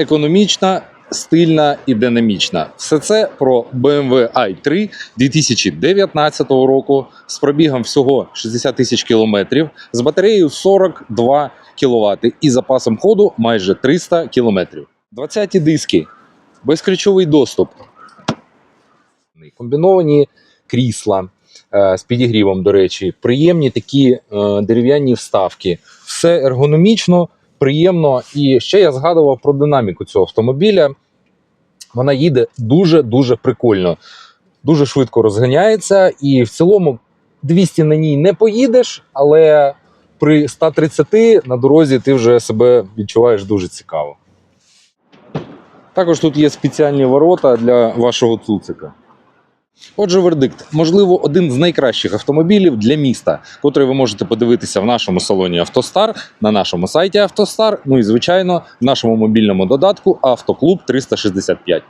економічна, стильна і динамічна. Все це про BMW i3 2019 року з пробігом всього 60 тисяч кілометрів, з батареєю 42 кВт і запасом ходу майже 300 кілометрів. 20 диски, безключовий доступ, комбіновані крісла е, з підігрівом, до речі, приємні такі е, дерев'яні вставки. Все ергономічно, приємно. І ще я згадував про динаміку цього автомобіля. Вона їде дуже-дуже прикольно, дуже швидко розганяється, і в цілому 200 на ній не поїдеш, але при 130 на дорозі ти вже себе відчуваєш дуже цікаво. Також тут є спеціальні ворота для вашого цуцика. Отже, вердикт, можливо, один з найкращих автомобілів для міста, котрий ви можете подивитися в нашому салоні Автостар, на нашому сайті Автостар, ну і звичайно в нашому мобільному додатку Автоклуб 365.